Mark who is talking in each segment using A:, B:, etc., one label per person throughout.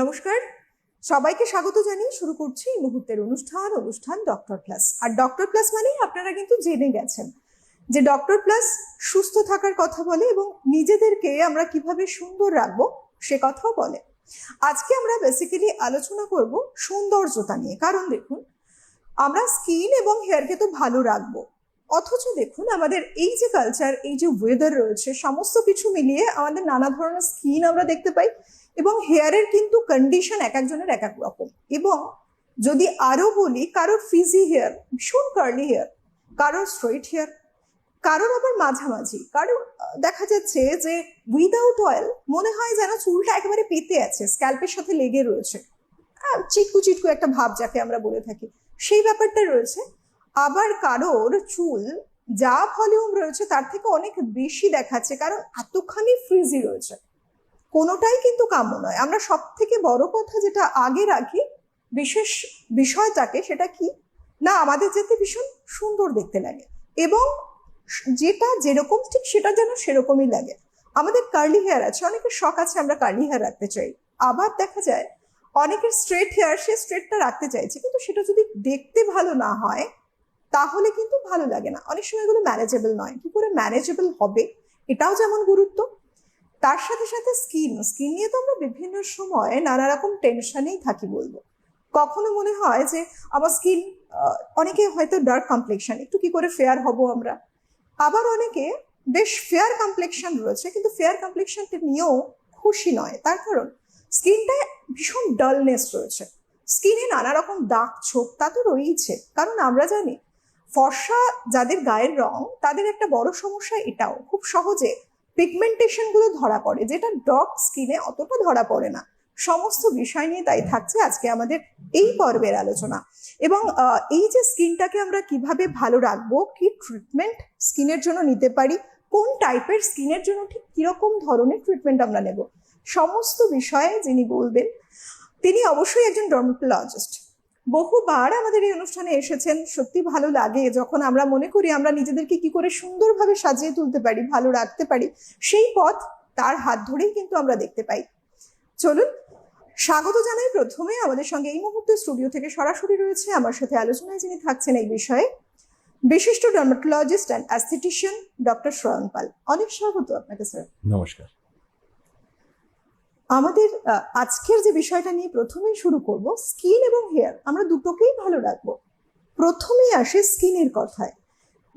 A: নমস্কার। সবাইকে স্বাগত জানিয়ে শুরু করছি এই মুহূর্তের অনুষ্ঠান অনুষ্ঠান ডক্টর প্লাস। আর ডক্টর প্লাস মানেই আপনারা কিন্তু জেনে গেছেন যে ডক্টর প্লাস সুস্থ থাকার কথা বলে এবং নিজেদেরকে আমরা কীভাবে সুন্দর রাখব সে কথাও বলে। আজকে আমরা বেসিক্যালি আলোচনা করব সৌন্দর্যতা নিয়ে। কারণ দেখুন, আমরা স্কিন এবং হেয়ারকে তো ভালো রাখব। অথচ দেখুন, আমাদের এই যে কালচার এই যে ওয়েদার রয়েছে, সমস্ত কিছু মিলিয়ে আমাদের নানা ধরনের স্কিন আমরা দেখতে পাই। এবং হেয়ারের কিন্তু কন্ডিশন এক একজনের এক এক রকম। এবং যদি আরও বলি, কারোর ফিজি হেয়ার ভীষণ কার্লি হেয়ার কারোর স্ট্রেট হেয়ার কারোর আবার মাঝামাঝি, কারোর দেখা যাচ্ছে যে উইদাউট অয়েল মনে হয় যেন চুলটা একেবারে পেতে আছে স্ক্যাল্পের সাথে লেগে রয়েছে। চিটকু চিটকু একটা ভাব যাকে আমরা বলে থাকি। সেই ব্যাপারটা রয়েছে, আবার কারোর চুল যা ভলিউম রয়েছে তার থেকে অনেক বেশি দেখাচ্ছে, কারণ এতখানি ফ্রিজি রয়েছে। কোনোটাই কিন্তু কাম্য নয়। আমরা সব থেকে বড় কথা যেটা আগে রাখি, বিশেষ বিষয়টাকে, সেটা কি? না, আমাদের যেতে ভীষণ সুন্দর দেখতে লাগে এবং যেটা যেরকম ঠিক সেটা যেন সেরকমই লাগে। আমাদের কার্লি হেয়ার আছে, অনেকের শখ আছে আমরা কার্লি হেয়ার রাখতে চাই। আবার দেখা যায়, অনেকের স্ট্রেট হেয়ার সে স্ট্রেটটা রাখতে চাইছে, কিন্তু সেটা যদি দেখতে ভালো না হয়, তাহলে কিন্তু ভালো লাগে না। অনেক সময় এগুলো ম্যানেজেবল নয়। কি করে ম্যানেজেবল হবে? এটাও যেমন গুরুত্ব তার সাথে সাথে স্কিন স্কিন নিয়ে তো আমরা বিভিন্ন সময় নানা রকম টেনশনেই থাকি বলব। কখনো মনে হয় যে আমার স্কিন অনেকে হয়তো ডার্ক কমপ্লেকশন একটু কি করে ফেয়ার হব আমরা? আবার অনেকে বেশ ফেয়ার কমপ্লেকশন রয়েছে, কিন্তু ফেয়ার কমপ্লেকশনটা নিয়েও খুশি নয়। তার কারণ, স্কিনটায় ভীষণ ডালনেস রয়েছে। স্কিনে নানা রকম দাগ, ছোপ, তা তো রয়েইছে। কারণ আমরা জানি, ফর্সা যাদের গায়ের রং, তাদের একটা বড় সমস্যা এটাও। খুব সহজে পিগমেন্টেশনগুলো ধরা পড়ে, যেটা ডগ স্কিনে অতটা ধরা পড়ে না। সমস্ত বিষয় নিয়ে তাই থাকছে আজকে আমাদের এই পর্বের আলোচনা। এবং এই যে স্কিনটাকে আমরা কীভাবে ভালো রাখব, কি ট্রিটমেন্ট স্কিনের জন্য নিতে পারি, কোন টাইপের স্কিনের জন্য ঠিক কীরকম ধরনের ট্রিটমেন্ট আমরা নেব, সমস্ত বিষয়ে যিনি বলবেন, তিনি অবশ্যই একজন ডর্মাটোলজিস্ট বহুবার আমাদের এই অনুষ্ঠানে এসেছেন। সত্যি ভালো লাগে। যখন আমরা মনে করি আমরা নিজেদেরকে কি করে সুন্দরভাবে সাজিয়ে তুলতে পারি, ভালো রাখতে পারি, সেই পথ তার হাত ধরেই কিন্তু আমরা দেখতে পাই। চলুন, স্বাগত জানাই প্রথমে আমাদের সঙ্গে এই মুহূর্তে স্টুডিও থেকে সরাসরি রয়েছে আমার সাথে আলোচনায় যিনি থাকছেন এই বিষয়ে বিশিষ্ট dermatologist and aesthetician doctor Shrayan Pal অনেক স্বাগত আপনাকে স্যার
B: নমস্কার।
A: আমাদের আজকের যে বিষয়টা নিয়ে প্রথমেই শুরু করব, স্কিন এবং হেয়ার। আমরা দুটোকেই ভালো রাখব। প্রথমেই আসে স্কিনের কথায়।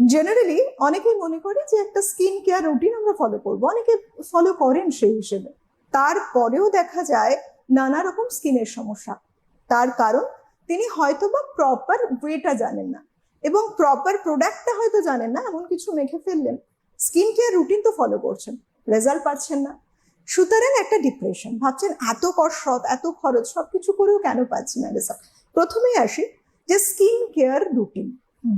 A: জেনারেলি অনেকেই মনে করে যে একটা স্কিন কেয়ার রুটিন আমরা ফলো করব। অনেকে ফলো করেন সেই হিসেবে। তারপরেও দেখা যায় নানা রকম স্কিনের সমস্যা। তার কারণ, তিনি হয়তো বা প্রপার ওয়েটা জানেন না এবং প্রপার প্রোডাক্টটা হয়তো জানেন না, এমন কিছু মেখে ফেললেন। স্কিন কেয়ার রুটিন তো ফলো করছেন। রেজাল্ট পাচ্ছেন না। সুতরাং একটা ডিপ্রেশন ভাবছেন এত কসরত এত খরচ, সবকিছু করেও কেন পাচ্ছি না রেজাল্ট প্রথমেই আসি যে স্কিন কেয়ার রুটিন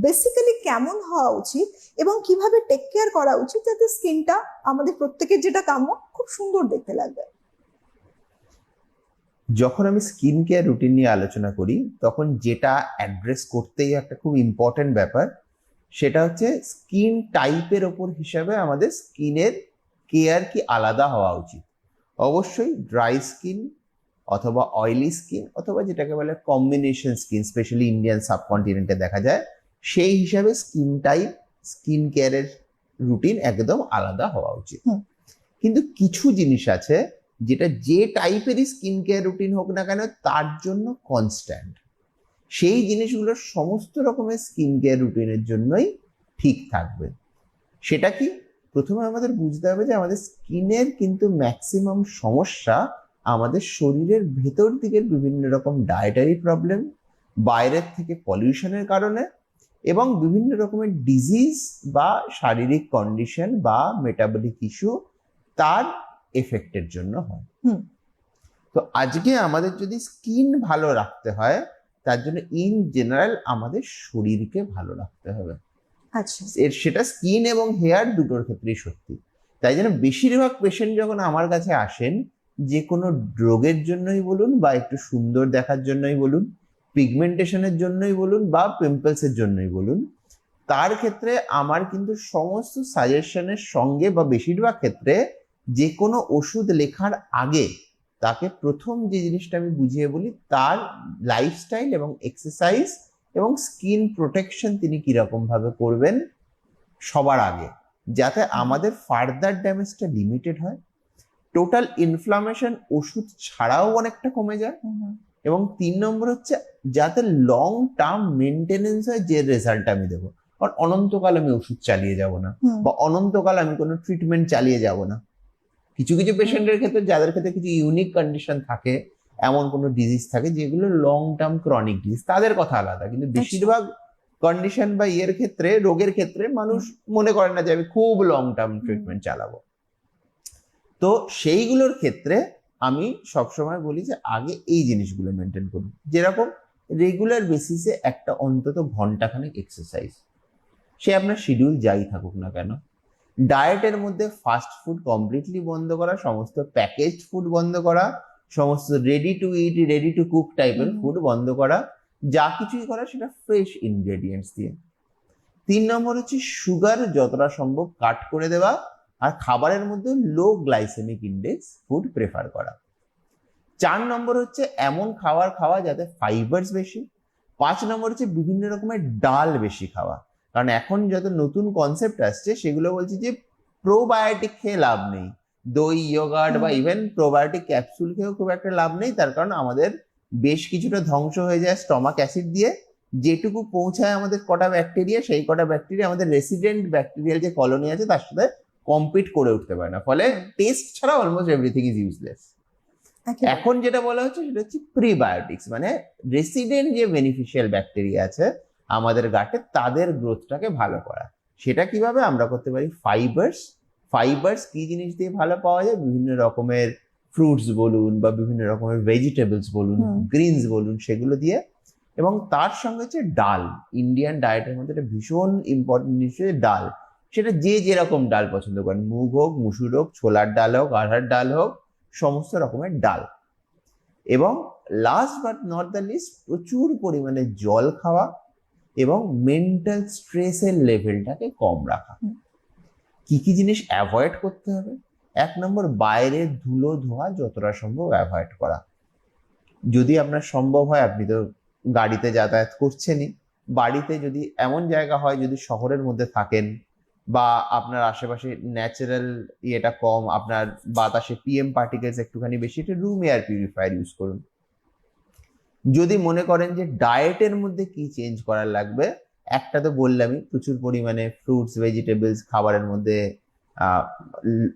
A: বেসিক্যালি কেমন হওয়া উচিত এবং কীভাবে টেক কেয়ার করা উচিত যাতে স্কিনটা আমাদের প্রত্যেকের যেটা কাম্য, খুব সুন্দর দেখতে লাগবে।
B: যখন আমি স্কিন কেয়ার রুটিন নিয়ে আলোচনা করি, তখন যেটা অ্যাড্রেস করতেই একটা খুব ইম্পর্টেন্ট ব্যাপার, সেটা হচ্ছে স্কিন টাইপের ওপর হিসাবে আমাদের স্কিনের কেয়ার কি আলাদা হওয়া উচিত? অবশ্যই ড্রাই স্কিন অথবা অয়েলি স্কিন অথবা যেটাকে বলে কম্বিনেশন স্কিন স্পেশালি ইন্ডিয়ান সাবকন্টিনেন্টে দেখা যায় সেই হিসাবে স্কিন টাইপ স্কিন কেয়ারের রুটিন একদম আলাদা হওয়া উচিত। কিন্তু কিছু জিনিস আছে যেটা যে টাইপেরই স্কিন কেয়ার রুটিন হোক না কেন তার জন্য কনস্ট্যান্ট সেই জিনিসগুলো সমস্ত রকমের স্কিন কেয়ার রুটিনের জন্যই ঠিক থাকবে। সেটা কি? প্রথমে আমাদের বুঝতে হবে যে আমাদের স্কিনের কিন্তু ম্যাক্সিমাম সমস্যা আমাদের শরীরের ভেতর দিকের বিভিন্ন রকম ডায়েটারি প্রবলেম বাইরের থেকে পলিউশনের কারণে এবং বিভিন্ন রকমের ডিজিজ বা শারীরিক কন্ডিশন বা মেটাবলিক ইস্যু তার এফেক্টের জন্য হয়
A: হুম।
B: তো আজকে আমাদের যদি স্কিন ভালো রাখতে হয় তার জন্য ইন জেনারেল আমাদের শরীরকে ভালো রাখতে হবে
A: আচ্ছা।
B: এর সেটা স্কিন এবং হেয়ার দুটোর ক্ষেত্রেই সত্যি। তাই জন্য বেশিরভাগ পেশেন্ট যখন আমার কাছে আসেন, যে কোনো রোগের জন্যই বলুন বা একটু সুন্দর দেখার জন্যই বলুন পিগমেন্টেশনের জন্যই বলুন বা পিম্পলসের জন্যই বলুন, তার ক্ষেত্রে আমার কিন্তু সমস্ত সাজেশনের সঙ্গে বা বেশিরভাগ ক্ষেত্রে যে কোনো ওষুধ লেখার আগে তাকে প্রথম যে জিনিসটা আমি বুঝিয়ে বলি, তার লাইফস্টাইল এবং এক্সারসাইজ এবং স্কিন প্রোটেকশন তিনি কীরকম ভাবে করবেন সবার আগে যাতে আমাদের ফার্দার ড্যামেজটা লিমিটেড হয়। টোটাল ইনফ্লামেশন ওষুধ ছাড়াও অনেকটা কমে যায়। এবং তিন নম্বর হচ্ছে যাতে লং টার্ম মেনটেনেন্স হয় যে রেজাল্ট আমি দেবো। কারণ অনন্তকাল আমি ওষুধ চালিয়ে যাব না। বা অনন্তকাল আমি কোনো ট্রিটমেন্ট চালিয়ে যাব না। কিছু কিছু পেশেন্টের ক্ষেত্রে যাদের ক্ষেত্রে কিছু ইউনিক কন্ডিশন থাকে এমন কোনো ডিজিজ থাকে যেগুলো লং টার্ম ক্রনিক ডিজিজ তাদের কথা আলাদা। কিন্তু বেশিরভাগ কন্ডিশন বা ইয়ের ক্ষেত্রে রোগের ক্ষেত্রে মানুষ মনে করে না যে আমি খুব লং টার্ম ট্রিটমেন্ট চালাবো। তো সেইগুলোর ক্ষেত্রে আমি সবসময় বলি যে আগে এই জিনিসগুলো মেনটেন করুন। যেরকম রেগুলার বেসিসে একটা অন্তত ঘন্টাখানেক এক্সারসাইজ সে আপনার শিডিউল যাই থাকুক না কেন। ডায়েটের মধ্যে ফাস্ট ফুড কমপ্লিটলি বন্ধ করা সমস্ত প্যাকেজড ফুড বন্ধ করা সমস্ত ready to eat ready to cook টাইপের ফুড বন্ধ করা। যা কিছুই করা সেটা ফ্রেশ ইনগ্রেডিয়েন্টস দিয়ে। তিন নম্বর হচ্ছে সুগার যতটা সম্ভব কাট করে দেওয়া আর খাবারের মধ্যে low glycemic index food prefer করা। চার নম্বর হচ্ছে এমন খাবার খাওয়া যাতে ফাইবার্স বেশি। পাঁচ নম্বর হচ্ছে বিভিন্ন রকমের ডাল বেশি খাওয়া। কারণ এখন যত নতুন কনসেপ্ট আসছে সেগুলো বলছে যে প্রোবায়োটিক খেয়ে লাভ নেই। দই ইয়োগার্ট বা ইভেন প্রোবায়োটিক ক্যাপসুল খেয়েও খুব একটা লাভ নেই। তার কারণ আমাদের বেশ কিছুটা ধ্বংস হয়ে যায় স্টমাক অ্যাসিড দিয়ে। যেটুকু পৌঁছায় আমাদের কটা ব্যাকটেরিয়া সেই কটা ব্যাকটেরিয়া আমাদের রেসিডেন্ট ব্যাকটেরিয়াল যে কলোনি আছে তার সাথে কম্পিট করে উঠতে পারে না। ফলে টেস্ট ছাড়া অলমোস্ট এভরিথিং ইজ ইউজলেস এখন যেটা বলা হচ্ছে সেটা হচ্ছে প্রিবায়োটিক্স মানে রেসিডেন্ট যে বেনিফিশিয়াল ব্যাকটেরিয়া আছে আমাদের গাটে তাদের গ্রোথটাকে ভালো করা। সেটা কীভাবে আমরা করতে পারি? ফাইবার্স ফাইবার্স কি জিনিস দিয়ে ভালো পাওয়া যায়? বিভিন্ন রকমের ফ্রুটস বলুন বা বিভিন্ন রকমের ভেজিটেবলস বলুন গ্রিনস বলুন সেগুলো দিয়ে। এবং তার সঙ্গে হচ্ছে ডাল। ইন্ডিয়ান ডায়েটের মধ্যে একটা ভীষণ ইম্পর্টেন্ট জিনিস হচ্ছে ডাল। সেটা যে যেরকম ডাল পছন্দ করেন। মুগ হোক মুসুর হোক ছোলার ডাল হোক আড়ার ডাল হোক সমস্ত রকমের ডাল। এবং last but not the least প্রচুর পরিমাণে জল খাওয়া এবং মেন্টাল স্ট্রেসের লেভেলটাকে কম রাখা। কি কি জিনিস অ্যাভয়েড করতে হবে? এক নম্বর বাইরের ধুলো ধোয়া যতটা সম্ভব অ্যাভয়েড করা। যদি আপনার সম্ভব হয়, আপনি তো গাড়িতে যাতায়াত করছেনই। বাড়িতে যদি এমন জায়গা হয়, যদি শহরের মধ্যে থাকেন বা আপনার আশেপাশে ন্যাচারাল ইয়েটা কম, আপনার বাতাসে পিএম পার্টিকেলস একটুখানি বেশি, একটা রুম এয়ার পিউরিফায়ার ইউজ করুন। যদি মনে করেন যে ডায়েটের মধ্যে কি চেঞ্জ করার লাগবে একটা তো বললামই, প্রচুর পরিমাণে ফ্রুটস ভেজিটেবলস খাবারের মধ্যে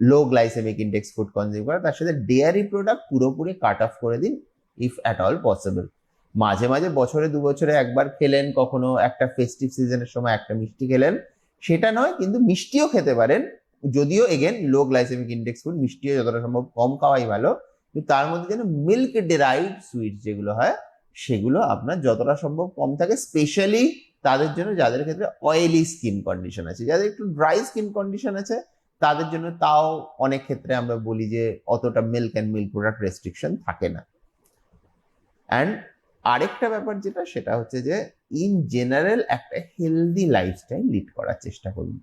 B: low glycemic index food consume করা। তার সাথে ডেয়ারি প্রোডাক্ট পুরোপুরি কাট অফ করে দিন ইফ অ্যাট অল পসিবল মাঝে মাঝে বছরে দু বছরে একবার খেলেন, কখনো একটা ফেস্টিভ সিজনের সময় একটা মিষ্টি খেলেন। সেটা নয়, কিন্তু মিষ্টিও খেতে পারেন। যদিও again low glycemic index food মিষ্টিও যতটা সম্ভব কম খাওয়াই ভালো, কিন্তু তার মধ্যে যেন মিল্ক ডেরাইভ সুইট যেগুলো হয়, সেগুলো আপনার যতটা সম্ভব কম থাকে স্পেশালি তাদের জন্য যাদের ক্ষেত্রে অয়েলি স্কিন কন্ডিশন আছে, যাদের একটু ড্রাই স্কিন কন্ডিশন আছে, তাদের জন্য তাও অনেক ক্ষেত্রে আমরা বলি যে অতটা milk and milk product restriction থাকে না। অ্যান্ড আরেকটা ব্যাপার যেটা, সেটা হচ্ছে যে ইন জেনারেল একটা হেলদি লাইফস্টাইল লিড করার চেষ্টা করুন।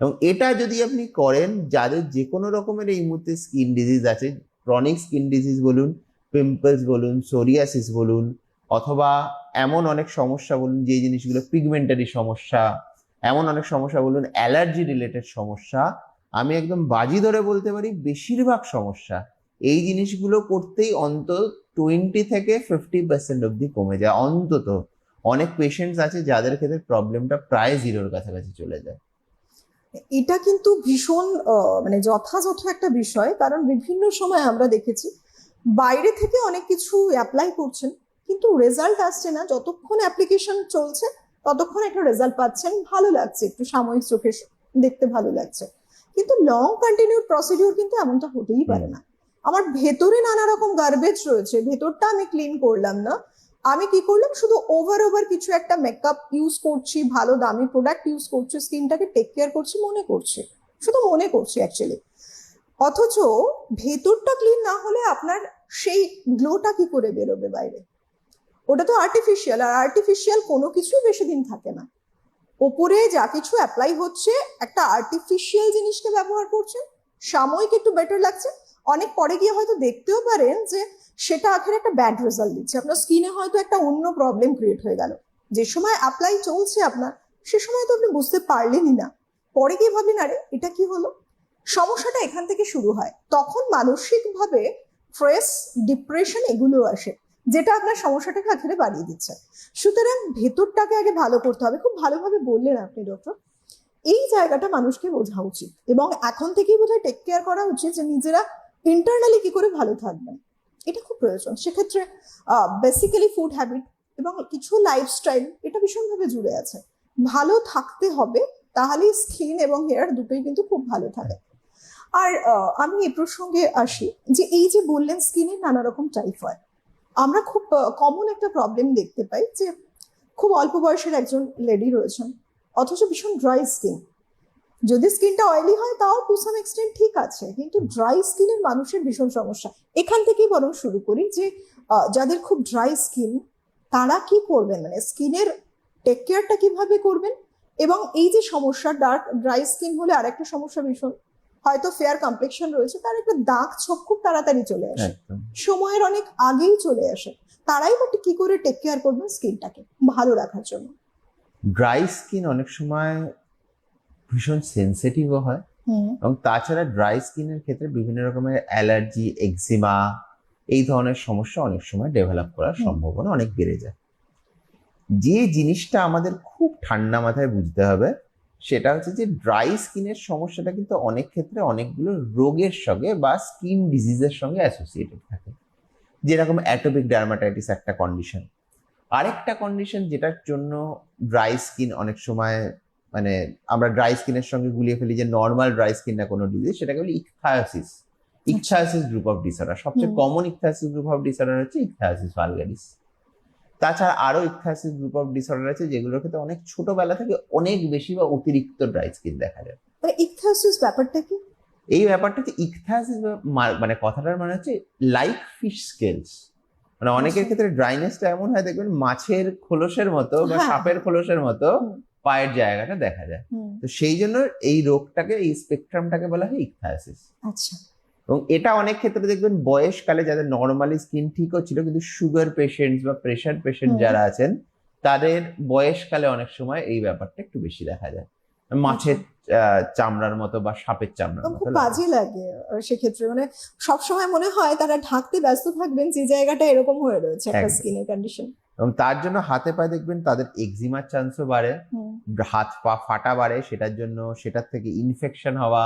B: এবং এটা যদি আপনি করেন, যাদের যে কোনো রকমের এই মুহূর্তে স্কিন ডিজিজ আছে ক্রনিক স্কিন ডিজিজ বলুন পিম্পলস বলুন সোরিয়াসিস বলুন অথবা এমন অনেক সমস্যা বলুন যে জিনিসগুলো পিগমেন্টারি সমস্যা, এমন অনেক সমস্যা বলুন অ্যালার্জি রিলেটেড সমস্যা, আমি একদম বাজি ধরে বলতে পারি বেশিরভাগ সমস্যা। এই জিনিসগুলো করতেই অন্তত টোয়েন্টি থেকে ফিফটি পার্সেন্ট অব্দি কমে যায়, অন্তত। অনেক পেশেন্টস আছে যাদের ক্ষেত্রে প্রবলেমটা প্রায় জিরোর কাছাকাছি চলে যায়।
A: এটা কিন্তু ভীষণ মানে যথাযথ একটা বিষয়, কারণ বিভিন্ন সময় আমরা দেখেছি বাইরে থেকে অনেক কিছু অ্যাপ্লাই করছেন কিন্তু রেজাল্ট আসছে না। যতক্ষণ অ্যাপ্লিকেশন চলছে ততক্ষণ একটা রেজাল্ট পাচ্ছেন। ভালো লাগছে একটু সাময়িক চোখে দেখতে ভালো লাগছে। কিন্তু লং কন্টিনিউড প্রসিডিওর কিন্তু এমনটা হতেই পারে না। আমার ভেতরে নানা রকম গার্বেজ রয়েছে। ভেতরটা আমি ক্লিন করলাম না। আমি কি করলাম? শুধু ওভার ওভার কিছু একটা মেকআপ ইউজ করছি ভালো দামি প্রোডাক্ট ইউজ করছি স্কিনটাকে টেক কেয়ার করছি মনে করছি। শুধু মনে করছি অ্যাকচুয়ালি অথচ ভেতরটা ক্লিন না হলে আপনার সেই গ্লোটা কি করে বেরোবে বাইরে? ওটা তো আর্টিফিশিয়াল আর আর্টিফিশিয়াল কোনো কিছুই বেশি দিন থাকে না। ওপরে যা কিছু অ্যাপ্লাই হচ্ছে, একটা আর্টিফিশিয়াল জিনিসকে ব্যবহার করছেন সাময়িক একটু বেটার লাগছে। অনেক পরে গিয়ে হয়তো দেখতেও পারেন যে সেটা আখের একটা ব্যাড রেজাল্ট দিচ্ছে। আপনার স্কিনে হয়তো একটা অন্য প্রবলেম ক্রিয়েট হয়ে গেল। যে সময় অ্যাপ্লাই চলছে আপনার, সে সময় তো আপনি বুঝতে পারলেনই না। পরে গিয়ে ভাবলেন, আরে, এটা কি হলো? সমস্যাটা এখান থেকে শুরু হয়। তখন মানসিকভাবে স্ট্রেস ডিপ্রেশন এগুলো আসে। যেটা আপনার সমস্যাটাকে আখেরে বাড়িয়ে দিচ্ছে। সুতরাং ভেতরটাকে আগে ভালো করতে হবে। খুব ভালোভাবে বললেন আপনি ডক্টর এই জায়গাটা মানুষকে বোঝা উচিত এবং এখন থেকেই বোধহয় টেক কেয়ার করা উচিত যে নিজেরা ইন্টারনালি কি করে ভালো থাকবেন। এটা খুব প্রয়োজন। সেক্ষেত্রে বেসিক্যালি ফুড হ্যাবিট এবং কিছু লাইফস্টাইল এটা ভীষণভাবে জুড়ে আছে। ভালো থাকতে হবে, তাহলেই স্কিন এবং হেয়ার দুটোই কিন্তু খুব ভালো থাকে। আর আমি এ প্রসঙ্গে আসি যে এই যে বললেন স্কিনের নানা রকম টাইপ হয় আমরা খুব কমন একটা প্রবলেম দেখতে পাই যে খুব অল্প বয়সের একজন লেডি রয়েছেন, অথচ ভীষণ ড্রাই স্কিন যদি স্কিনটা অয়েলি হয়, তাও টু সাম এক্সটেন্ট ঠিক আছে, কিন্তু ড্রাই স্কিনের মানুষের ভীষণ সমস্যা। এখান থেকেই বরং শুরু করি যে যাদের খুব ড্রাই স্কিন তারা কি করবেন? মানে স্কিনের টেক কেয়ারটা কীভাবে করবেন? এবং এই যে সমস্যা ডার্ক ড্রাই স্কিন হলে আরেকটা সমস্যা ভীষণ হয়তো ফেয়ার কমপ্লেকশন রয়েছে তার একটা দাগ ছোপ খুব তাড়াতাড়ি চলে আসে। সময়ের অনেক আগেই চলে আসে। তারাই বাট কি করে টেক কেয়ার করবেন স্কিনটাকে ভালো রাখার জন্য।
B: ড্রাই স্কিন অনেক সময় ভীষণ সেন্সিটিভও হয়। এবং তাছাড়া ড্রাই স্কিনের ক্ষেত্রে বিভিন্ন রকমের অ্যালার্জি এক্সিমা এই ধরনের সমস্যা অনেক সময় ডেভেলপ করার সম্ভাবনা অনেক বেড়ে যায়। যে জিনিসটা আমাদের খুব ঠান্ডা মাথায় বুঝতে হবে সেটা হচ্ছে যে ড্রাই স্কিনের সমস্যাটা কিন্তু অনেক ক্ষেত্রে অনেকগুলো রোগের সঙ্গে বা স্কিন ডিজিজের সঙ্গে অ্যাসোসিয়েটেড থাকে। যেরকম অ্যাটোপিক ডার্মাটাইটিস একটা কন্ডিশন আরেকটা কন্ডিশন যেটার জন্য ড্রাই স্কিন অনেক সময় মানে আমরা ড্রাই স্কিনের সঙ্গে গুলিয়ে ফেলি যে নর্মাল ড্রাই স্কিন না কোনো ডিজিজ সেটাকে বলি ichthyosis ichthyosis group of disorder সবচেয়ে common ichthyosis group of disorder হচ্ছে ইকথায়োসিস ভালগারিস তাছাড়া আরও ইকথায়োসিস গ্রুপ অফ ডিসঅর্ডার আছে যেগুলোর ক্ষেত্রে অনেক ছোটবেলা থেকে অনেক বেশি বা অতিরিক্ত ড্রাই স্কিন দেখা যায়।
A: মানে ব্যাপারটা কি?
B: এই ব্যাপারটা হচ্ছে ইকথায়োসিস মানে কথাটার মানে হচ্ছে লাইক ফিশ স্কেলস মানে অনেকের
A: আচ্ছা।
B: ক্ষেত্রে ড্রাইনেসটা এমন হয় দেখবেন মাছের খোলসের মতো বা
A: হ্যাঁ।
B: সাপের খোলসের মতো পায়ের জায়গাটা দেখা যায়। তো সেই জন্য এই রোগটাকে এই স্পেকট্রামটাকে বলা হয় ইকথায়োসিস
A: আচ্ছা।
B: এবং এটা অনেক ক্ষেত্রে দেখবেন বয়সকালে যাদের নর্মালি স্কিন ঠিক হচ্ছিল কিন্তু সুগার পেশেন্ট বা প্রেশার পেশেন্ট যারা আছেন তাদের বয়সকালে অনেক সময় এই ব্যাপারটা একটু বেশি দেখা যায়। মাছের চামড়ার মতো বা সাপের চামড়ার মতো
A: খুব
B: লাগে।
A: বাজে লাগে সেক্ষেত্রে। মানে সবসময় মনে হয় তারা ঢাকতে ব্যস্ত থাকবেন যে জায়গাটা এরকম হয়ে রয়েছে একটা। স্কিনের কন্ডিশন
B: এবং তার জন্য হাতে পায়ে দেখবেন তাদের এক্সিমার চান্সও বাড়ে। হাত পা ফাটা বাড়ে সেটার জন্য সেটার থেকে ইনফেকশন হওয়া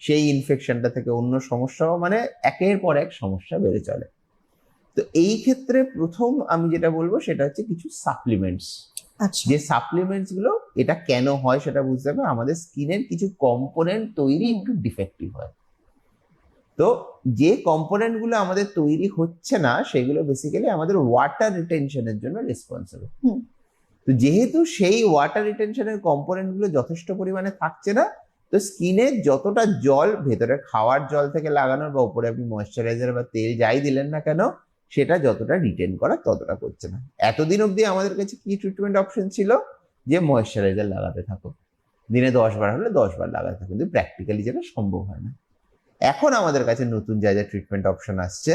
B: সেই ইনফেকশনটা থেকে অন্য সমস্যা মানে একের পর এক সমস্যা বেড়ে চলে। তো এই ক্ষেত্রে প্রথম আমি যেটা বলব সেটা হচ্ছে কিছু সাপ্লিমেন্টস
A: আচ্ছা।
B: যে সাপ্লিমেন্টসগুলো এটা কেন হয় সেটা বুঝতে হবে। আমাদের স্কিনের কিছু কম্পোনেন্ট তৈরি একটু ডিফেক্টিভ হয়। তো যে কম্পোনেন্টগুলো আমাদের তৈরি হচ্ছে না সেগুলো বেসিক্যালি আমাদের ওয়াটার রিটেনশনের জন্য রেসপন্সিবল। তো যেহেতু সেই ওয়াটার রিটেনশনের কম্পোনেন্টগুলো যথেষ্ট পরিমাণে থাকছে না তো স্কিনে যতটা জল, ভেতরে খাওয়ার জল থেকে লাগানোর বা উপরে আপনি ময়শ্চারাইজার বা তেল যাই দিলেন না কেন, সেটা যতটা রিটেন করা ততটা করছে না। এতদিন অবধি আমাদের কাছে কি ট্রিটমেন্ট অপশন ছিল? যে ময়শ্চারাইজার লাগাতে থাকো দিনে দশ বার হলে দশ বার লাগাতে থাকো কিন্তু প্র্যাকটিক্যালি যেটা সম্ভব হয় না। এখন আমাদের কাছে নতুন যা যা ট্রিটমেন্ট অপশন আসছে,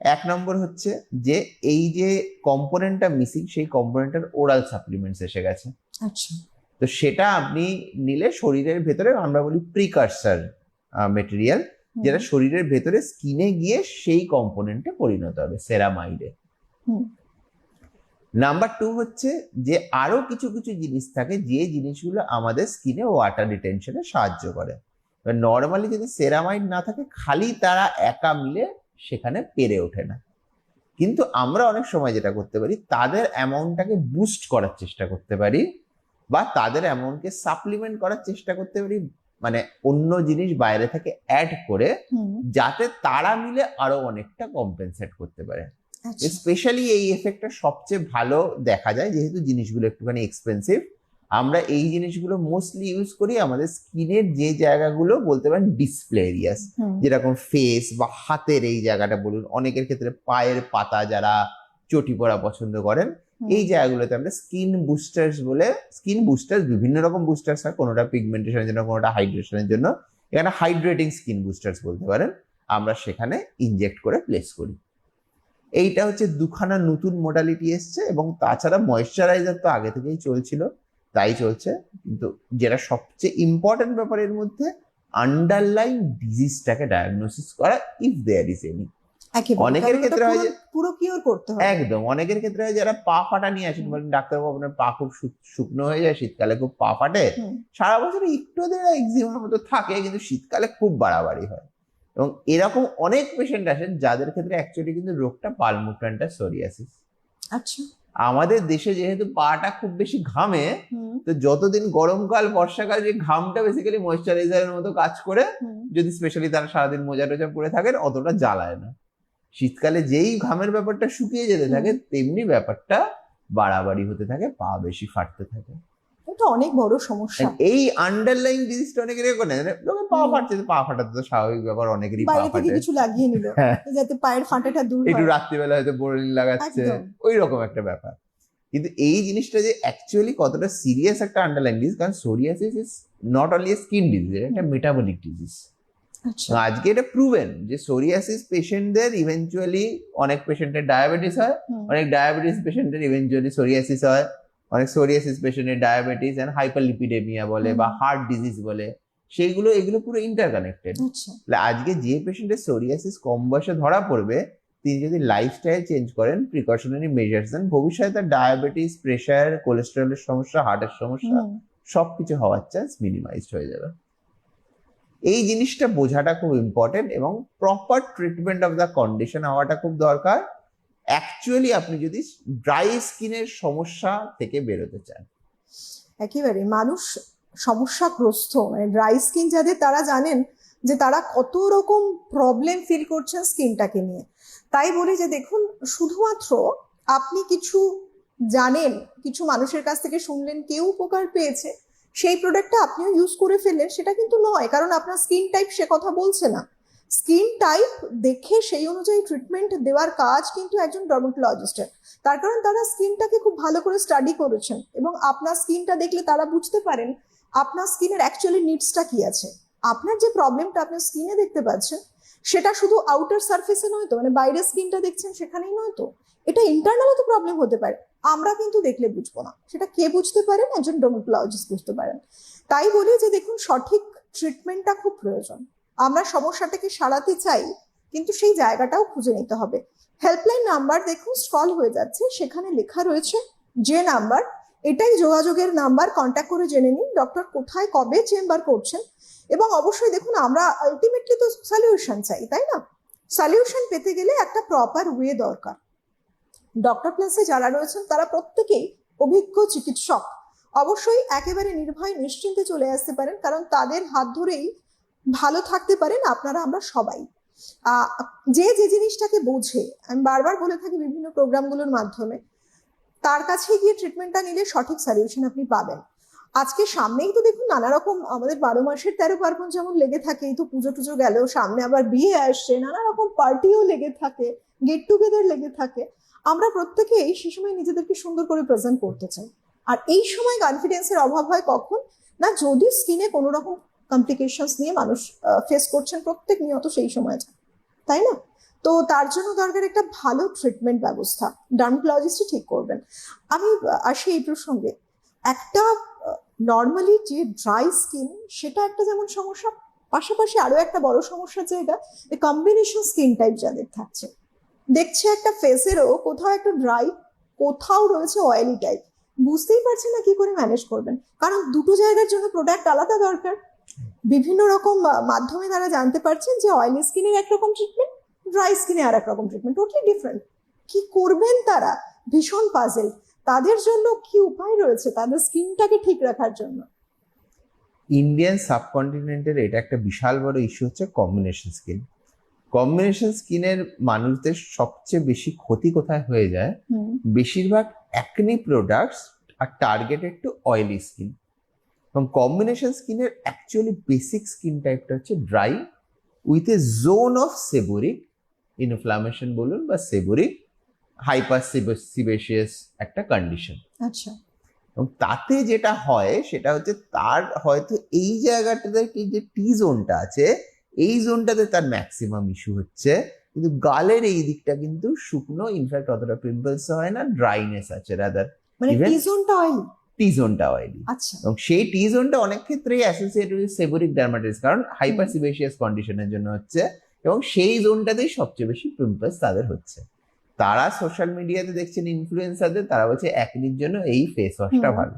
B: এক নম্বর হচ্ছে যে এই যে কম্পোনেন্টটা মিসিং সেই কম্পোনেন্টের ওরাল সাপ্লিমেন্টস এসে গেছে।
A: আচ্ছা।
B: তো সেটা আপনি নিলে শরীরের ভেতরে আমরা বলি প্রিকার্সার মেটেরিয়াল যেটা শরীরের ভেতরে স্কিনে গিয়ে সেই কম্পোনেন্টে পরিণত হবে সেরামাইডে নাম্বার টু হচ্ছে যে আরও কিছু কিছু জিনিস থাকে যে জিনিসগুলো আমাদের স্কিনে ওয়াটার রিটেনশনে সাহায্য করে। নর্মালি যদি সেরামাইড না থাকে খালি তারা একা মিলে সেখানে পেরে ওঠে না। কিন্তু আমরা অনেক সময় যেটা করতে পারি তাদের অ্যামাউন্টটাকে বুস্ট করার চেষ্টা করতে পারি। বা তাদের অ্যামাউন্টকে সাপ্লিমেন্ট করার চেষ্টা করতে পারি মানে অন্য জিনিস বাইরে থেকে অ্যাড করে যাতে তারা মিলে আরও অনেকটা কম্পেনসেট করতে পারে।
A: আচ্ছা।
B: স্পেশালি এই এফেক্টটা সবচেয়ে ভালো দেখা যায় যেহেতু জিনিসগুলো একটুখানি এক্সপেন্সিভ আমরা এই জিনিসগুলো মোস্টলি ইউজ করি আমাদের স্কিনের যে জায়গাগুলো বলতে পারেন ডিসপ্লে এরিয়াস যেরকম ফেস বা হাতের এই জায়গাটা বলুন অনেকের ক্ষেত্রে পায়ের পাতা যারা চটি পরা পছন্দ করেন এই জায়গাগুলোতে আমরা স্কিন বুস্টার্স বলে স্কিন বুস্টার্স বিভিন্ন রকম বুস্টার্স হয়। কোনোটা পিগমেন্টেশনের জন্য, কোনোটা হাইড্রেশনের জন্য। এখানে হাইড্রেটিং স্কিন বুস্টার্স বলতে পারেন। আমরা সেখানে ইনজেক্ট করে প্লেস করি। এইটা হচ্ছে দুখানা নতুন মোডালিটি এসছে এবং তাছাড়া ময়শ্চারাইজার তো আগে থেকেই চলছিল, তাই চলছে। কিন্তু যেটা সবচেয়ে ইম্পর্টেন্ট ব্যাপার এর মধ্যে আন্ডারলাইন ডিজিজটাকে ডায়াগনোসিস করা ইফ দেয়ার ইজ এনি অনেকের ক্ষেত্রে হয়
A: পুরো- কিওর করতে হবে।
B: একদম। অনেকের ক্ষেত্রে হয় যারা পা ফাটা নিয়ে আসেন বলেন ডাক্তারবাবু আপনার পা খুব শুকনো হয়ে যায় শীতকালে খুব পা ফাটে। সারা বছর একটু এক্সিমার মতো থাকে কিন্তু শীতকালে খুব বাড়াবাড়ি হয়। এবং এরকম অনেক পেশেন্ট আসেন যাদের ক্ষেত্রে অ্যাকচুয়ালি কিন্তু রোগটা পালমুপ্রান্টার সোরিয়াসিস
A: আচ্ছা।
B: আমাদের দেশে যেহেতু পাটা খুব বেশি ঘামে তো যতদিন গরমকাল বর্ষাকাল যে ঘামটা বেসিক্যালি ময়শ্চারাইজারের মতো কাজ করে যদি স্পেশালি তারা সারাদিন মোজা টোজা পরে থাকেন অতটা জ্বালায় না। শীতকালে যেই ঘামের ব্যাপারটা শুকিয়ে যেতে থাকে তেমনি ব্যাপারটা বাড়াবাড়ি হতে থাকে পা বেশি ফাটতে থাকে।
A: এটা অনেক বড় সমস্যা।
B: এই আন্ডারলাইন ডিজিজটা অনেকের এরকম লোকে পা ফাটছে পা ফাটাতে তো স্বাভাবিক ব্যাপার অনেকেরই পা ফাটে।
A: কিছু লাগিয়ে নিল
B: হ্যাঁ।
A: যাতে পায়ের ফাঁটাটা দূর
B: একটু রাত্রিবেলা হয়তো বোরিং লাগাচ্ছে ওই রকম একটা ব্যাপার। কিন্তু এই জিনিসটা যে অ্যাকচুয়ালি কতটা সিরিয়াস একটা আন্ডারলাইন ডিজিজ কারণ psoriasis is not only skin disease এটা একটা মেটাবলিক ডিজিজ আজকে এটা প্রুভেন যে সোরিয়াসিস পেশেন্টদের ইভেনচুয়ালি অনেক পেশেন্টের ডায়াবেটিস হয় অনেক ডায়াবেটিস পেশেন্টের ইভেনচুয়ালি সোরিয়াসিস হয় অনেক সোরিয়াসিস পেশেন্টের ডায়াবেটিস এন্ড হাইপারলিপিডেমিয়া বলে বা হার্ট ডিজিজ বলে সেইগুলো এগুলো পুরো ইন্টারকানেক্টেড
A: আচ্ছা।
B: আজকে যে পেশেন্টের সোরিয়াসিস কম বয়সে ধরা পড়বে তিনি যদি লাইফস্টাইল চেঞ্জ করেন প্রিকশনারি মেজার্স দেন ভবিষ্যতে তার ডায়াবেটিস প্রেশার কোলেস্টেরলের সমস্যা হার্টের সমস্যা সবকিছু হওয়ার চান্স মিনিমাইজড হয়ে যাবে। এই জিনিসটা বোঝাটা খুব ইম্পর্টেন্ট এবং proper treatment of the condition হওয়াটা খুব দরকার। অ্যাকচুয়ালি আপনি যদি ড্রাই স্কিনের সমস্যা থেকে বেরোতে চান।
A: একেবারে, মানুষ সমস্যাগ্রস্ত মানে ড্রাই স্কিন যাদের, তারা জানেন যে তারা কত রকম প্রবলেম ফিল করছেন স্কিনটাকে নিয়ে। তাই বলি যে দেখুন, শুধুমাত্র আপনি কিছু জানেন, কিছু মানুষের কাছ থেকে শুনলেন, কেউ উপকার পেয়েছে সেই প্রোডাক্টটা আপনিও ইউজ করে ফেললেন, সেটা কিন্তু নয়, কারণ আপনার স্কিন টাইপ সে কথা বলছে না। স্কিন টাইপ দেখে সেই অনুযায়ী ট্রিটমেন্ট দেওয়ার কাজ কিন্তু একজন ডর্মাটোলজিস্টের তার কারণ তারা স্কিনটাকে খুব ভালো করে স্টাডি করেছেন, এবং আপনার স্কিনটা দেখলে তারা বুঝতে পারেন আপনার স্কিনের অ্যাকচুয়ালি নিডসটা কি আছে। আপনার যে প্রবলেমটা আপনার স্কিনে দেখতে পাচ্ছেন, সেটা শুধু আউটার সারফেসে নয় তো মানে বাইরের স্কিনটা দেখছেন সেখানেই নয় তো। এটা ইন্টারনালও তো প্রবলেম হতে পারে। আমরা কিন্তু দেখলে বুঝব না। সেটা কে বুঝতে পারেন? একজন ডোমোটোলজিস্ট বুঝতে পারেন। তাই বলি যে দেখুন, সঠিক ট্রিটমেন্টটা খুব প্রয়োজন। আমরা সমস্যাটাকে সারাতে চাই, কিন্তু সেই জায়গাটাও খুঁজে নিতে হবে। হেল্পলাইন নাম্বার দেখুন স্ক্রল হয়ে যাচ্ছে। সেখানে লেখা রয়েছে যে নাম্বার এটাই যোগাযোগের নাম্বার কন্ট্যাক্ট করে জেনে নিন। ডক্টর কোথায়, কবে চেম্বার করছেন। এবং অবশ্যই দেখুন, আমরা আলটিমেটলি তো সলিউশন চাই, তাই না? সলিউশন পেতে গেলে একটা প্রপার ওয়ে দরকার। ডক্টর প্লেসে যারা রয়েছেন, তারা প্রত্যেকেই অভিজ্ঞ চিকিৎসক। অবশ্যই একেবারে নির্ভয় নিশ্চিন্তে চলে আসতে পারেন, কারণ তাদের হাত ধরেই ভালো থাকতে পারেন আপনারা, আমরা সবাই। যে যে জিনিসটাকে বোঝে, আমি বারবার বলে থাকি বিভিন্ন প্রোগ্রামগুলোর মাধ্যমে, তার কাছে গিয়ে ট্রিটমেন্টটা নিলে সঠিক সলিউশন আপনি পাবেন। আজকে সামনেই তো দেখুন নানা রকম আমাদের বারো মাসের তেরো পার্বণ যেমন লেগে থাকে, এই তো পুজো টুজো গেল সামনে আবার বিয়ে আসছে নানা রকম পার্টিও লেগে থাকে গেট টুগেদার লেগে থাকে। আমরা প্রত্যেকেই সে সময় নিজেদেরকে সুন্দর করে প্রেজেন্ট করতে চাই। আর এই সময় কনফিডেন্সের অভাব হয় কখন? না, যদি স্কিনে কোনো রকম কমপ্লিকেশনস নিয়ে মানুষ ফেস করছেন, প্রত্যেক নিয়ত সেই সময় তাই না? তো তার জন্য দরকার একটা ভালো ট্রিটমেন্ট ব্যবস্থা। ডার্মাটোলজিস্টই ঠিক করবেন। আমি আসি এই প্রসঙ্গে। একটা নর্মালি যে ড্রাই স্কিন সেটা একটা যেমন সমস্যা, পাশাপাশি আরও একটা বড় সমস্যার জায়গা কম্বিনেশন স্কিন টাইপ যাদের থাকছে। দেখছে একটা ফেসেরও কোথাও একটা ড্রাই কোথাও রয়েছে অয়েলি টাইপ বুঝতেই পারছে না কি করে ম্যানেজ করবেন। কারণ দুটো জায়গার জন্য প্রোডাক্ট আলাদা দরকার। বিভিন্ন রকম মাধ্যমে তারা জানতে পারছেন যে অয়েলি স্কিনের একরকম ট্রিটমেন্ট ড্রাই স্কিনে আর এক রকম ট্রিটমেন্ট টোটালি ডিফারেন্ট কি করবেন তারা? ভীষণ পাজেল তাদের জন্য কি উপায় রয়েছে? তাদের স্কিনটাকে ঠিক রাখার জন্য।
B: ইন্ডিয়ান সাবকন্টিনেন্টের এটা একটা বিশাল বড় ইস্যু হচ্ছে কম্বিনেশন স্কিন কম্বিনেশন স্কিনের মানুষদের সবচেয়ে বেশি ক্ষতি কোথায় হয়ে যায়? বেশিরভাগ acne products are targeted to oily skin এবং কম্বিনেশন স্কিনের অ্যাকচুয়ালি বেসিক স্কিন টাইপটা হচ্ছে dry with a zone of seborrheic inflammation বলুন বা সেবোরিক হাইপার সিবেশিয়াস একটা কন্ডিশন
A: আচ্ছা।
B: এবং তাতে যেটা হয় সেটা হচ্ছে তার হয়তো এই জায়গাটাতে যে টি জোনটা আছে এই জোনটাতে তার ম্যাক্সিমাম ইস্যু হচ্ছে কিন্তু গালের এই দিকটা কিন্তু শুকনো ইনফ্যাক্ট অতটা পিম্পলস হয় না ড্রাইনেস আছে রাদার
A: মানে টি জোনটা অয়েলি
B: টি জোনটা অয়েলি
A: আচ্ছা।
B: এবং সেই টি জোনটা অনেক ক্ষেত্রেই অ্যাসোসিয়েটেড উইথ সেবোরিক ডার্মাটাইটিস কারণ হাইপারসিবেশিয়াস কন্ডিশনের জন্য হচ্ছে এবং সেই জোনটাতেই সবচেয়ে বেশি পিম্পলস তাদের হচ্ছে। তারা সোশ্যাল মিডিয়াতে দেখছেন ইনফ্লুয়েন্সারদের তারা বলছে একনির জন্য এই ফেস ওয়াশটা ভালো।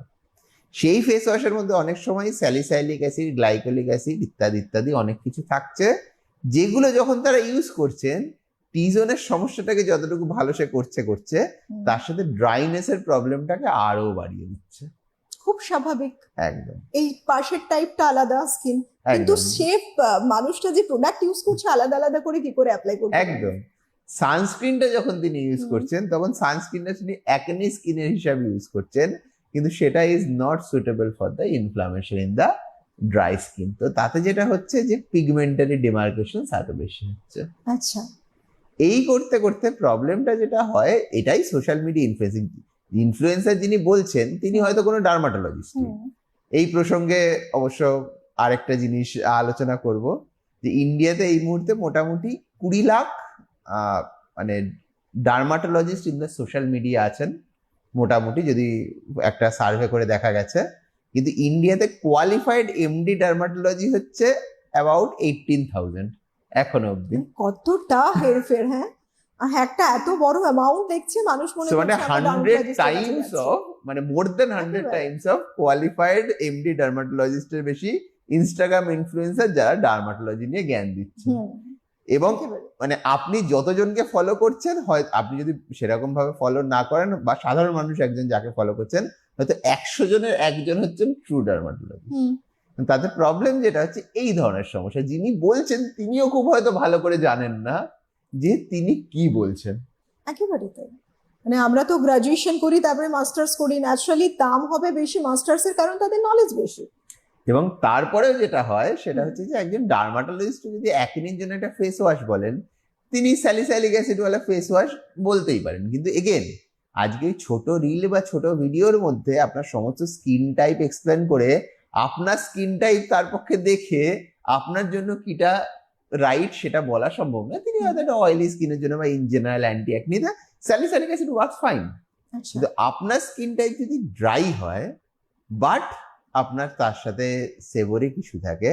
B: সেই ফেস ওয়াশের মধ্যে অনেক সময় স্যালিসাইলিক অ্যাসিড গ্লাইকোলিক অ্যাসিড ইত্যাদি ইত্যাদি অনেক কিছু থাকছে যেগুলো যখন তারা ইউজ করছেন টি জোনের সমস্যাটাকে যতটুকু ভালো সে করছে করছে তার সাথে ড্রাইনেসের প্রবলেমটাকে আরও বাড়িয়ে দিচ্ছে।
A: খুব স্বাভাবিক।
B: একদম।
A: এই পাশের টাইপটা আলাদা স্কিন কিন্তু
B: একদম।
A: সে আহ, মানুষটা যে প্রোডাক্ট ইউজ করছে আলাদা আলাদা করে কি করে অ্যাপ্লাই পারে?
B: একদম। সানস্ক্রিনটা যখন তিনি ইউজ করছেন তখন সানস্ক্রিনটা তিনি একনি স্কিনের হিসাবে ইউজ করছেন। কিন্তু সেটা is not suitable for the inflammation in the dry skin তো তাতে যেটা হচ্ছে যে পিগমেন্টারি ডিমার্কেশন আরও বেশি হচ্ছে।
A: আচ্ছা।
B: এই করতে করতে প্রবলেমটা যেটা হয় এটাই সোশ্যাল মিডিয়া ইনফ্লুয়েন্সিং ইনফ্লুয়েন্সার যিনি বলছেন তিনি হয়তো কোনো ডার্মাটোলজিস্ট এই প্রসঙ্গে অবশ্য আরেকটা জিনিস আলোচনা করব যে ইন্ডিয়াতে এই মুহূর্তে মোটামুটি কুড়ি লাখ আহ, মানে dermatologist in the social media আছেন। মোটামুটি যদি একটা সার্ভে করে দেখা গেছে কিন্তু ইন্ডিয়াতে কোয়ালিফাইড এমডি ডার্মাটোলজি হচ্ছে অ্যাবাউট এইটিন থাউজেন্ড এখনও অবধি।
A: কতটা হেরফের হ্যাঁ? আর একটা এত বড় অ্যামাউন্ট দেখছে মানুষ মনে
B: মানে হান্ড্রেড টাইমস অফ মানে more than hundred times of qualified MD ডার্মাটোলজিস্টের বেশি ইনস্টাগ্রাম ইনফ্লুয়েন্সার যারা ডার্মাটোলজি নিয়ে জ্ঞান দিচ্ছে। এবং মানে আপনি যতজনকে ফলো করছেন হয় আপনি যদি সেরকম ভাবে ফলো না করেন বা সাধারণ মানুষ একজন যাকে ফলো করছেন হয়তো একশো জনের একজন হচ্ছেন ট্রু ডার্মাটোলজি
A: হুম,
B: তাতে প্রবলেম যেটা হচ্ছে এই ধরনের সমস্যা। যিনি বলছেন তিনিও খুব হয়তো ভালো করে জানেন না যে তিনি কি বলছেন।
A: একেবারে তাই। মানে আমরা তো গ্রাজুয়েশন করি তারপরে মাস্টার্স করি ন্যাচারালি দাম হবে বেশি মাস্টার্স এর কারণ তাদের নলেজ বেশি।
B: এবং তারপরেও যেটা হয় সেটা হচ্ছে যে একজন ডার্মাটোলজিস্ট যদি একদিনের জন্য একটা ফেস ওয়াশ বলেন তিনি স্যালিসাইলিক অ্যাসিডওয়ালা ফেস ওয়াশ বলতেই পারেন। কিন্তু এগেন আজকে ছোট রিল বা ছোট ভিডিওর মধ্যে আপনার সমস্ত স্কিন টাইপ এক্সপ্লেন করে আপনার স্কিন টাইপ তার পক্ষে দেখে আপনার জন্য কিটা রাইট সেটা বলা সম্ভব না তিনি হয়তো একটা অয়েলি স্কিনের জন্য বা ইন জেনারেল অ্যান্টি অ্যাকনিতে স্যালিসাইলিক অ্যাসিড ওয়ার্ক ফাইন
A: আচ্ছা।
B: কিন্তু আপনার স্কিন টাইপ যদি ড্রাই হয় বাট আপনার তার সাথে সেভরি কিছু থাকে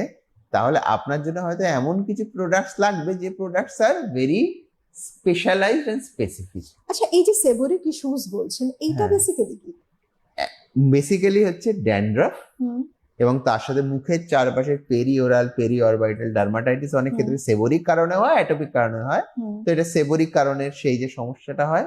B: তাহলে আপনার জন্য হয়তো এমন কিছু প্রোডাক্টস লাগবে যে products are very specialised and specific
A: আচ্ছা এই যে সেবোরিক ইস্যুস বলছেন এইটা। বেসিক্যালি কি?
B: বেসিক্যালি হচ্ছে ড্যান্ড্রাফ এবং তার সাথে মুখের চারপাশে peri oral peri orbital dermatitis অনেক ক্ষেত্রে সেবরিক কারণে হয় অ্যাটোপিক কারণে হয়। তো এটা সেবরিক কারণের সেই যে সমস্যাটা হয়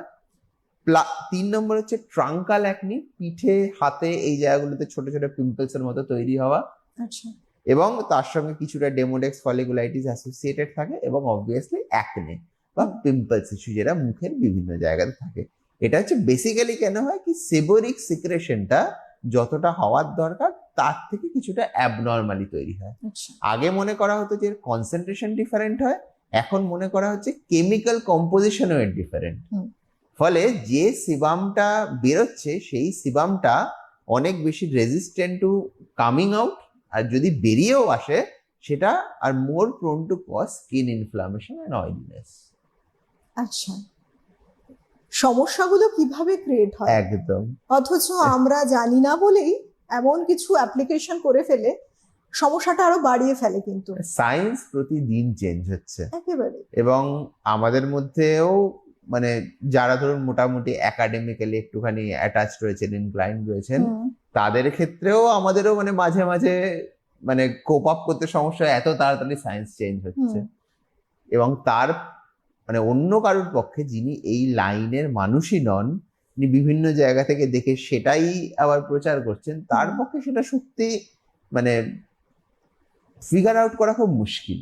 B: তিন নম্বর হচ্ছে ট্রাঙ্কাল অ্যাকনি পিঠে হাতে এই জায়গাগুলোতে ছোট ছোট পিম্পলস এর মতো তৈরি হওয়া।
A: আচ্ছা।
B: এবং তার সঙ্গে কিছুটা ডেমোডেক্স ফলিকুলাইটিস অ্যাসোসিয়েটেড থাকে এবং অবভিয়াসলি অ্যাকনে বা পিম্পলস ইস্যু যেটা মুখের বিভিন্ন জায়গাতে থাকে। এটা হচ্ছে বেসিক্যালি কেন হয় কি সেবোরিক সিক্রেশনটা যতটা হওয়ার দরকার তার থেকে কিছুটা অ্যাবনর্মালি তৈরি হয়।
A: আচ্ছা।
B: আগে মনে করা হতো যে কনসেন্ট্রেশন ডিফারেন্ট হয় এখন মনে করা হচ্ছে কেমিক্যাল কম্পোজিশনও ডিফারেন্ট। ফলে যে সিবামটা বেরোচ্ছে সেই সিবামটা অনেক বেশি রেজিস্ট্যান্ট টু কামিং আউট আর যদি বেরিয়েও আসে সেটা are more prone to cause skin inflammation and oiliness
A: আচ্ছা। সমস্যাগুলো কীভাবে ক্রিয়েট হয়?
B: একদম।
A: অথচ আমরা জানি না বলেই এমন কিছু অ্যাপ্লিকেশন করে ফেলে সমস্যাটা আরও বাড়িয়ে ফেলে কিন্তু।
B: সায়েন্স প্রতিদিন চেঞ্জ হচ্ছে।
A: একেবারে।
B: এবং আমাদের মধ্যেও মানে যারা ধরুন মোটামুটি একাডেমিক্যালি একটুখানি অ্যাটাচড রয়েছেন ইনক্লাইন রয়েছেন তাদের ক্ষেত্রেও আমাদেরও মানে মাঝে মাঝে মানে কোপ আপ করতে সমস্যা এত তাড়াতাড়ি সায়েন্স চেঞ্জ হচ্ছে। এবং তার মানে অন্য কারোর পক্ষে যিনি এই লাইনের মানুষই নন তিনি বিভিন্ন জায়গা থেকে দেখে সেটাই আবার প্রচার করছেন তার পক্ষে সেটা সত্যি মানে ফিগার আউট করা খুব মুশকিল।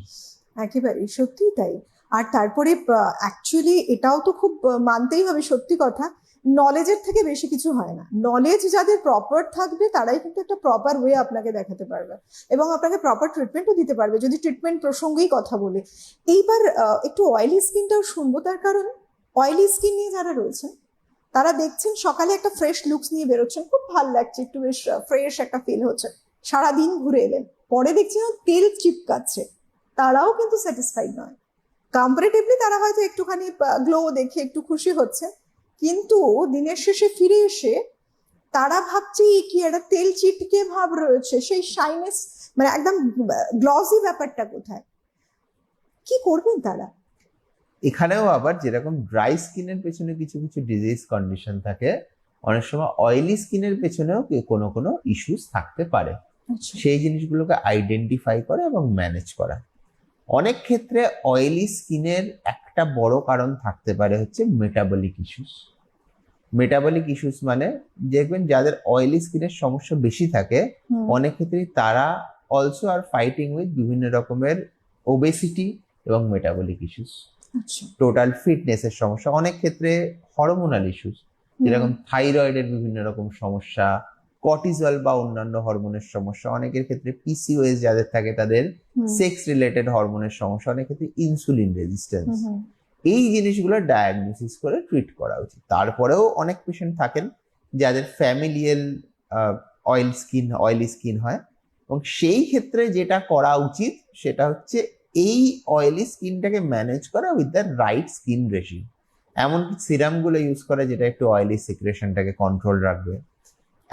A: একেবারে সত্যিই তাই। আর তারপরে অ্যাকচুয়ালি এটাও তো খুব মানতেই হবে সত্যি কথা নলেজের থেকে বেশি কিছু হয় না। নলেজ যাদের প্রপার থাকবে, তারাই কিন্তু একটা প্রপার ওয়ে আপনাকে দেখাতে পারবে। এবং আপনাকে প্রপার ট্রিটমেন্টও দিতে পারবে, যদি ট্রিটমেন্ট প্রসঙ্গেই কথা বলে। এইবার একটু অয়েলি স্কিনটাও শুনব, তার কারণ অয়েলি স্কিন নিয়ে যারা রয়েছেন, তারা দেখছেন সকালে একটা ফ্রেশ লুকস নিয়ে বেরোচ্ছেন, খুব ভালো লাগছে, একটু বেশ ফ্রেশ একটা ফিল হচ্ছে। সারাদিন ঘুরে এলেন, পরে দেখছেন তেল চিপকাচ্ছে। তারাও কিন্তু স্যাটিসফাইড নয়। কম্পারেটিভলি তারা হয়তো একটুখানি গ্লো দেখে একটু খুশি হচ্ছে। কিন্তু দিনের শেষে ফিরে এসে তারা ভাবছে কি একটা তেল চিটকে ভাব রয়েছে সেই শাইনেস মানে একদম গ্লসি ব্যাপারটা কোথায়? কি করবেন তারা?
B: এখানেও আবার যেরকম ড্রাই স্কিনের পেছনে কিছু কিছু ডিজিজ কন্ডিশন থাকে অনেক সময় অয়েলি স্কিনের পেছনেও কে- কোনো কোনো ইস্যুস থাকতে পারে।
A: আচ্ছা।
B: সেই জিনিসগুলোকে আইডেন্টিফাই করা এবং ম্যানেজ করা। অনেক ক্ষেত্রে অয়েলি স্কিনের একটা বড় কারণ থাকতে পারে হচ্ছে মেটাবলিক ইস্যুস মেটাবলিক ইস্যুস মানে দেখবেন যাদের অয়েলি স্কিনের সমস্যা বেশি থাকে অনেক ক্ষেত্রেই তারা অলসো আর ফাইটিং উইথ বিভিন্ন রকমের ওবেসিটি এবং মেটাবলিক ইস্যুস টোটাল ফিটনেসের সমস্যা অনেক ক্ষেত্রে হরমোনাল ইস্যুস যেরকম থাইরয়েডের বিভিন্ন রকম সমস্যা কর্টিজল বা অন্যান্য হরমোনের সমস্যা। অনেকের ক্ষেত্রে পিসিওএস যাদের থাকে তাদের সেক্স রিলেটেড হরমোনের সমস্যা অনেক ক্ষেত্রে ইনসুলিন রেজিস্ট্যান্স এই জিনিসগুলো ডায়াগনোসিস করে ট্রিট করা উচিত। তারপরেও অনেক পেশেন্ট থাকেন যাদের familial oil skin oily skin হয়। এবং সেই ক্ষেত্রে যেটা করা উচিত সেটা হচ্ছে এই অয়েলি স্কিনটাকে ম্যানেজ করা with the right skin ratio এমনকি সিরামগুলো ইউজ করা যেটা একটু অয়েলি সিক্রেশনটাকে কন্ট্রোল রাখবে।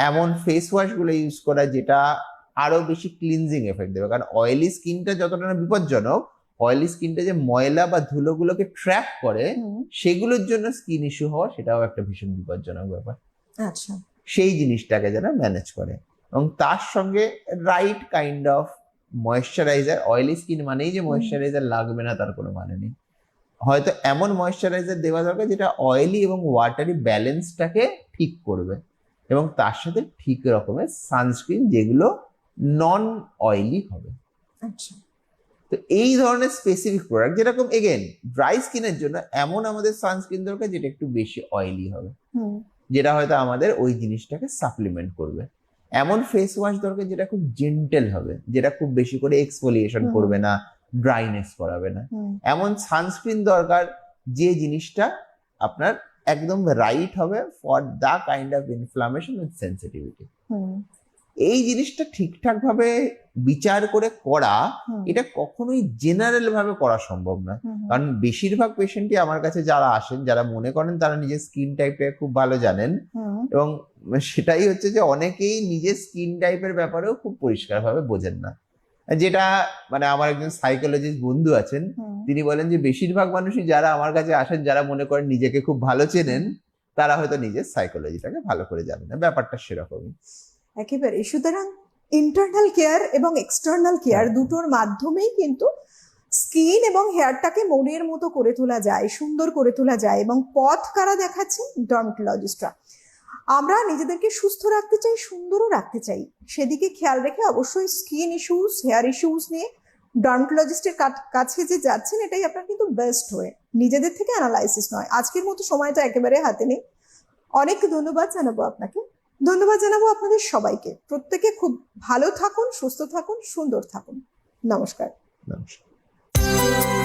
B: এমন ফেস ওয়াশগুলো ইউজ করা যেটা আরও বেশি ক্লিনজিং এফেক্ট দেবে। কারণ অয়েলি স্কিনটা যতটা না বিপজ্জনক অয়েলি স্কিনটা যে ময়লা বা ধুলোগুলোকে ট্র্যাপ করে সেগুলোর জন্য স্কিন ইস্যু হওয়া সেটাও একটা ভীষণ বিপজ্জনক ব্যাপার।
A: আচ্ছা।
B: সেই জিনিসটাকে যারা ম্যানেজ করে। এবং তার সঙ্গে right kind of moisturiser oily skin মানেই যে ময়েশ্চারাইজার লাগবে না তার কোনো মানে নেই। হয়তো এমন ময়েশ্চারাইজার দেওয়া দরকার যেটা অয়েলি এবং ওয়াটারি ব্যালেন্সটাকে ঠিক করবে। এবং তার সাথে ঠিক রকমের সানস্ক্রিন যেগুলো নন অয়েলি হবে।
A: আচ্ছা।
B: তো এই ধরনের স্পেসিফিক প্রোডাক্ট যেরকম এগেন ড্রাই স্কিনের জন্য এমন আমাদের সানস্ক্রিন দরকার যেটা একটু বেশি অয়েলি হবে। যেটা হয়তো আমাদের ওই জিনিসটাকে সাপ্লিমেন্ট করবে। এমন ফেস ওয়াশ দরকার যেটা খুব জেন্টেল হবে যেটা খুব বেশি করে এক্সফোলিয়েশন করবে না ড্রাইনেস করাবে না। এমন সানস্ক্রিন দরকার যে জিনিসটা আপনার একদম রাইট হবে for the kind of inflammation with sensitivity এই জিনিসটা ঠিকঠাক ভাবে বিচার করে করা এটা কখনোই জেনারেল ভাবে করা সম্ভব না। কারণ বেশিরভাগ পেশেন্টই আমার কাছে যারা আসেন যারা মনে করেন তারা নিজের স্কিন টাইপটাকে খুব ভালো জানেন এবং সেটাই হচ্ছে যে অনেকেই নিজের স্কিন টাইপের ব্যাপারেও খুব পরিষ্কারভাবে বোঝেন না। যেটা মানে আমার একজন সাইকোলজিস্ট বন্ধু আছেন। তিনি বলেন যে বেশিরভাগ মানুষই যারা আমার কাছে আসেন যারা মনে করেন নিজেকে খুব ভালো চেনেন তারা হয়তো নিজের সাইকোলজিটাকে ভালো করে জানেন না। ব্যাপারটা সেরকমই।
A: একেবারে সুতরাং ইন্টারনাল কেয়ার এবং এক্সটার্নাল কেয়ার
B: হ্যাঁ।
A: দুটোর মাধ্যমেই কিন্তু স্কিন এবং হেয়ারটাকে মনের মতো করে তোলা যায় সুন্দর করে তোলা যায় এবং পথ কারা দেখাচ্ছেন ডার্মাটোলজিস্টরা আমরা নিজেদেরকে সুস্থ রাখতে চাই সুন্দরও রাখতে চাই। সেদিকে খেয়াল রেখে অবশ্যই স্কিন ইস্যুস হেয়ার ইস্যুস নিয়ে ডার্মাটোলজিস্টের কাছে যে যাচ্ছেন, এটাই আপনার কিন্তু বেস্ট হয়ে নিজেদের থেকে অ্যানালাইসিস নয়। আজকের মতো সময়টা একেবারে হাতে নেই। অনেক ধন্যবাদ জানাব আপনাকে। ধন্যবাদ জানাব আপনাদের সবাইকে। প্রত্যেকে খুব ভালো থাকুন, সুস্থ থাকুন, সুন্দর থাকুন। নমস্কার।
B: নমস্কার।